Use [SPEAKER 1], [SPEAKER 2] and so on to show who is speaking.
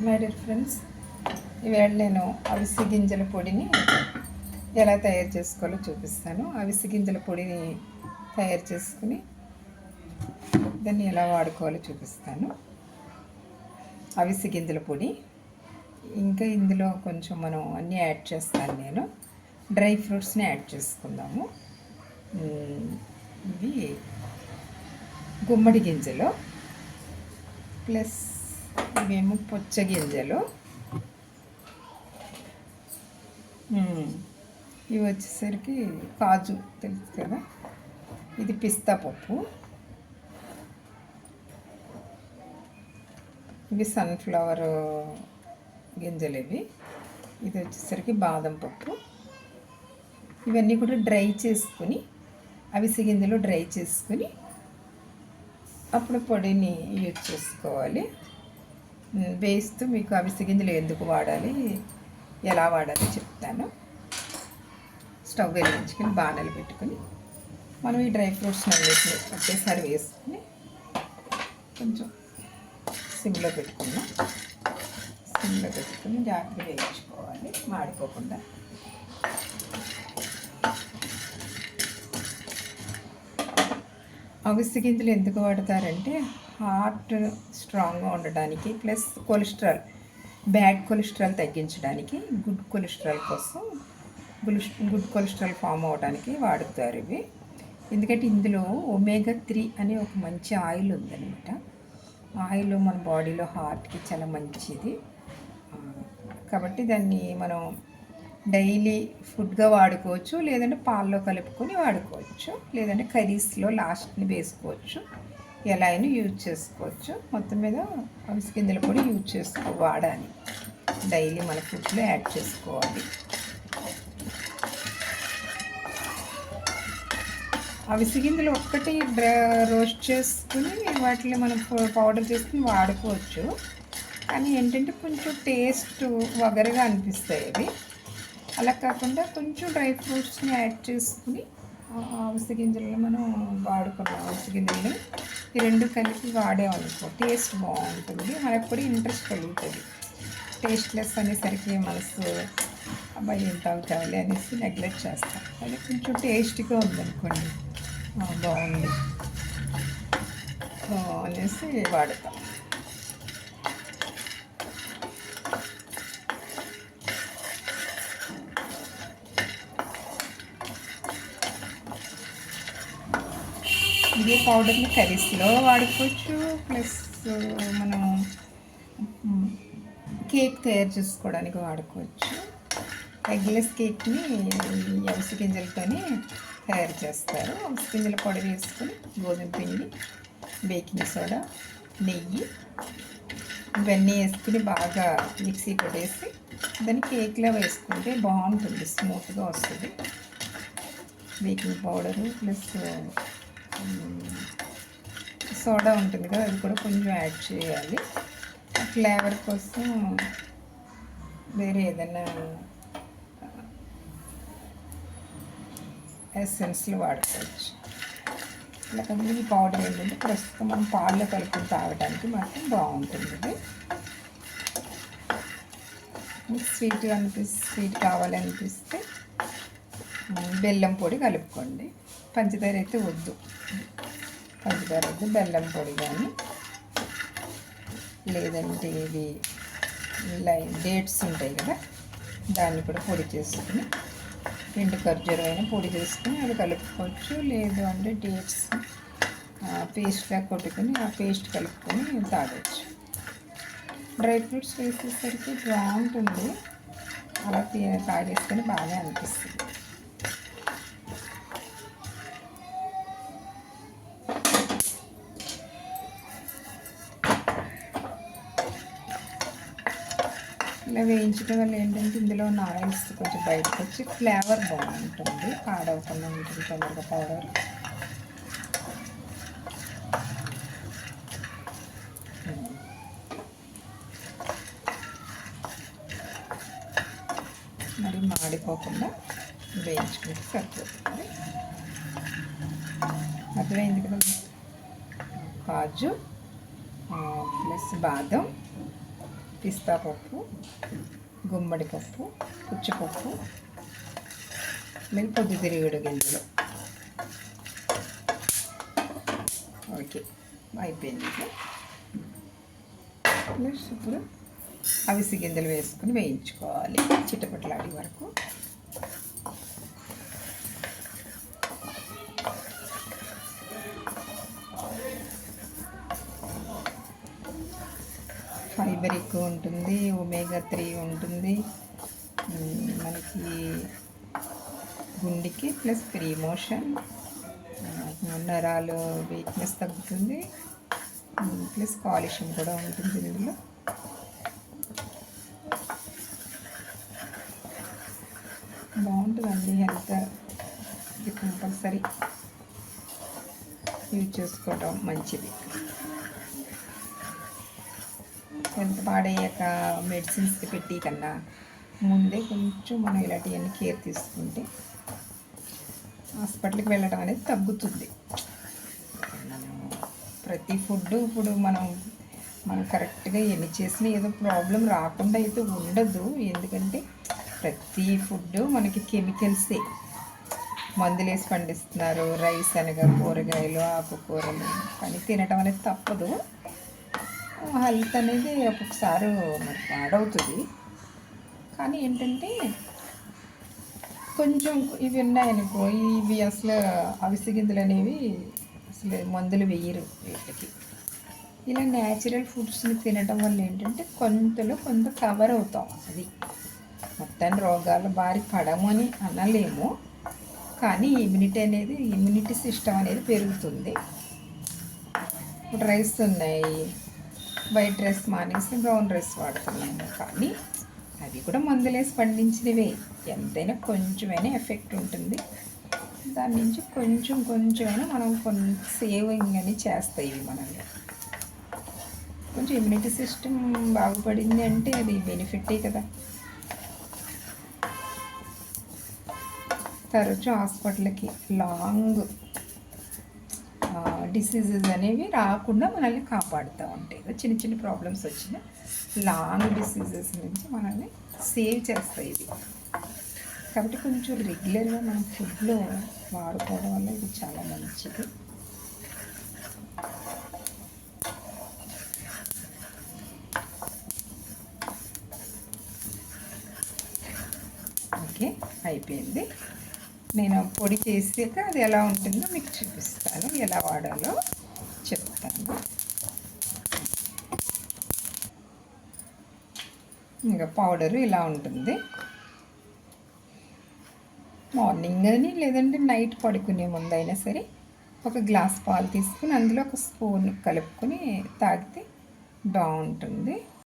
[SPEAKER 1] My dear friends ఈవేళ నేను అవిసి గింజల పొడిని ఎలా తయారు చేసుకోవాలో చూపిస్తాను. అవిసి గింజల పొడిని తయారు చేసుకుని దాన్ని ఎలా వాడుకోవాలో చూపిస్తాను. అవిసి గింజల పొడి. ఇంకా ఇందులో కొంచెం మనం అన్నీ యాడ్ చేస్తాను నేను. డ్రై ఫ్రూట్స్ని యాడ్ చేసుకుందాము. ఇవి గుమ్మడి గింజలు ప్లస్ ఇవేమో పుచ్చ గింజలు. ఇవి వచ్చేసరికి కాజు తెలుసు కదా? ఇది పిస్తా పప్పు. ఇవి సన్ఫ్లవర్ గింజలు ఇవి. ఇది వచ్చేసరికి బాదం పప్పు. ఇవన్నీ కూడా డ్రై చేసుకుని అవిసె గింజలు డ్రై చేసుకుని అప్పుడు పొడిని యూజ్ చేసుకోవాలి. వేస్తూ మీకు అవిసె గింజలు ఎందుకు వాడాలి ఎలా వాడాలో చెప్తాను. స్టవ్ వెలిగించుకొని బాణలు పెట్టుకొని మనం ఈ డ్రై ఫ్రూట్స్ అన్నిటిని ఒకేసారి వేసుకుని కొంచెం సిమ్లో పెట్టుకున్నాం సిమ్లో పెట్టుకుని జాగ్రత్తగా వేయించుకోవాలి మాడిపోకుండా. అవిసె గింజలు ఎందుకు వాడతారంటే హార్ట్ స్ట్రాంగ్గా ఉండడానికి ప్లస్ కొలెస్ట్రాల్ బ్యాడ్ కొలెస్ట్రాల్ తగ్గించడానికి గుడ్ కొలెస్ట్రాల్ కోసం గుడ్ కొలెస్ట్రాల్ ఫామ్ అవడానికి వాడుతారు ఇవి. ఎందుకంటే ఇందులో ఒమేగా త్రీ అనే ఒక మంచి ఆయిల్ ఉందన్నమాట. ఆయిల్ మన బాడీలో హార్ట్కి చాలా మంచిది. కాబట్టి దాన్ని మనం డైలీ ఫుడ్గా వాడుకోవచ్చు లేదంటే పాల్లో కలుపుకొని వాడుకోవచ్చు లేదంటే కర్రీస్లో లాస్ట్ని వేసుకోవచ్చు. ఎలా అయినా యూజ్ చేసుకోవచ్చు. మొత్తం మీద అవిసి గింజలు కూడా యూజ్ చేసుకో వాడాలి. డైలీ మన ఫుడ్లో యాడ్ చేసుకోవాలి. అవిసి గింజలు ఒక్కటి రోస్ట్ చేసుకుని వాటిని మనం పౌడర్ చేసుకుని వాడుకోవచ్చు. కానీ ఏంటంటే కొంచెం టేస్ట్ వగరగా అనిపిస్తాయి అవి. అలా కాకుండా కొంచెం డ్రై ఫ్రూట్స్ని యాడ్ చేసుకుని అవిసె గింజలను మనం వాడుకున్నాం అవిసె గింజలు ఈ రెండు కలిపి వాడేమనుకో టేస్ట్ బాగుంటుంది. మనకు కూడా ఇంట్రెస్ట్ కలుగుతుంది టేస్ట్లెస్ అనేసరికి మనసు అబ్బాయి ఎంత అవుతావులే అనేసి నెగ్లెక్ట్ చేస్తాం. అది కొంచెం టేస్ట్గా ఉందనుకోండి. బాగుంది అనేసి వాడతాం. ఇదే పౌడర్ని కర్రీస్లో వాడుకోవచ్చు. ప్లస్ మనం కేక్ తయారు చేసుకోవడానికి వాడుకోవచ్చు. ఎగ్లెస్ కేక్ని ఈ అవిసె గింజలతోనే తయారు చేస్తారు. అవిసె గింజల పొడి వేసుకొని గోధుమ పిండి బేకింగ్ సోడా నెయ్యి ఇవన్నీ వేసుకుని బాగా మిక్సీ కొట్టేసి దాన్ని కేక్లో వేసుకుంటే బాగుంటుంది స్మూత్గా వస్తుంది. బేకింగ్ పౌడరు ప్లస్ సోడా ఉంటుంది కదా అది కూడా కొంచెం యాడ్ చేయాలి. ఫ్లేవర్ కోసం వేరే ఏదైనా ఎసెన్స్లు వాడుకోవచ్చు. లేకపోతే ఈ పౌడర్ ఏంటంటే ప్రస్తుతం మనం పాల్లో కలుపుకొని తాగడానికి మాత్రం బాగుంటుంది ఇది. స్వీట్ అనిపిస్తే స్వీట్ కావాలనిపిస్తే బెల్లం పొడి కలుపుకోండి. పంచదార అయితే వద్దు. పంచదార వద్దు బెల్లం పొడి కానీ లేదంటే ఇవి లైన్ డేట్స్ ఉంటాయి కదా దాన్ని కూడా పొడి చేసుకుని రెండు ఖర్జూరం అయినా పొడి చేసుకుని అవి కలుపుకోవచ్చు. లేదు అంటే డేట్స్ పేస్ట్గా కొట్టుకుని ఆ పేస్ట్ కలుపుకొని తాగొచ్చు. డ్రై ఫ్రూట్స్ వేసేసరికి బాగుంటుంది. అలా తాగేసుకొని బాగా అనిపిస్తుంది. ఇలా వేయించడం వల్ల ఏంటంటే ఇందులో ఉన్న ఆయిల్స్ కొంచెం బయటకు వచ్చి ఫ్లేవర్ బాగుంటుంది. పాడవకుండా ఉంటుంది తొందరగా పౌడర్ మరి మాడిపోకుండా వేయించుకుంటే సరిపోతుంది. అర్థమైంది కదా? కాజు ప్లస్ బాదం పిస్తా పప్పు గుమ్మడి పప్పు పుచ్చిపప్పు మళ్ళీ పొద్దుతిరుగుడు గింజలు. ఓకే అయిపోయింది ఇప్పుడు అవిసి గింజలు వేసుకుని వేయించుకోవాలి. చిట్టపట్లాడి వరకు. ఫైబర్ ఎక్కువ ఉంటుంది ఒమేగా త్రీ ఉంటుంది. మనకి గుండెకి ప్లస్ ప్రీ మోషన్. నరాలు వీక్నెస్ తగ్గుతుంది. ప్లస్ కాలుష్యం కూడా ఉంటుంది ఇందులో. బాగుంటుందండి హెల్త్. ఇది కంపల్సరీ. యూజ్ చేసుకోవడం మంచిది. హెల్త్ పాడయ్యాక మెడిసిన్స్ పెట్టి కన్నా ముందే కొంచెం మనం ఇలాంటివన్నీ కేర్ తీసుకుంటే హాస్పిటల్కి వెళ్ళడం అనేది తగ్గుతుంది. ప్రతి ఫుడ్ ఇప్పుడు మనం మనం కరెక్ట్గా ఎన్ని చేసినా ఏదో ప్రాబ్లం రాకుండా అయితే ఉండదు. ఎందుకంటే ప్రతి ఫుడ్ మనకి కెమికల్సే. మందులు వేసి పండిస్తున్నారు రైస్ అనగా కూరగాయలు ఆకుకూరలు కానీ తినటం అనేది తప్పదు. హెల్త్ అనేది ఒక్కొక్కసారి మరి పాడవుతుంది. కానీ ఏంటంటే కొంచెం ఇవి ఉన్నాయనుకో ఇవి అసలు అవిసె గింజలు అనేవి అసలు మందులు వేయరు వీటికి. ఇలా న్యాచురల్ ఫుడ్స్ని తినడం వల్ల ఏంటంటే కొంతలో కొంత కవర్ అవుతాం అది. మొత్తం రోగాలు బారి పడము అని అనలేము. కానీ ఇమ్యూనిటీ అనేది ఇమ్యూనిటీ సిస్టమ్ అనేది పెరుగుతుంది. ఇప్పుడు రైస్ ఉన్నాయి వైట్ రైస్ మానేసి బ్రౌన్ రైస్ వాడుతున్నాము కానీ అవి కూడా మందులేసి పండించినవే. ఎంతైనా కొంచెమైనా ఎఫెక్ట్ ఉంటుంది. దాని నుంచి కొంచెం కొంచెమైనా మనం కొన్ని సేవింగ్ అని చేస్తాయి ఇవి మనల్ని. కొంచెం ఇమ్యూనిటీ సిస్టమ్ బాగుపడింది అంటే అది బెనిఫిటే కదా. తరచు హాస్పిటల్కి. లాంగ్ డిసీజెస్ అనేవి రాకుండా మనల్ని కాపాడుతూ ఉంటాయి. చిన్న చిన్న ప్రాబ్లమ్స్ వచ్చిన లాంగ్ డిసీజెస్ నుంచి మనల్ని సేవ్ చేస్తాయి ఇది కాబట్టి కొంచెం రెగ్యులర్గా మనం ఫుడ్లో వాడుకోవడం వల్ల ఇది చాలా మంచిది. ఓకే అయిపోయింది. నేను పొడి చేసాక అది ఎలా ఉంటుందో మీకు చూపిస్తాను. ఎలా వాడాలో చెప్తాను. ఇంకా పౌడరు ఇలా ఉంటుంది. మార్నింగ్ కానీ లేదంటే నైట్ పడుకునే ముందు అయినా సరే ఒక గ్లాస్ పాలు తీసుకుని అందులో ఒక స్పూన్ కలుపుకొని తాగితే బాగుంటుంది.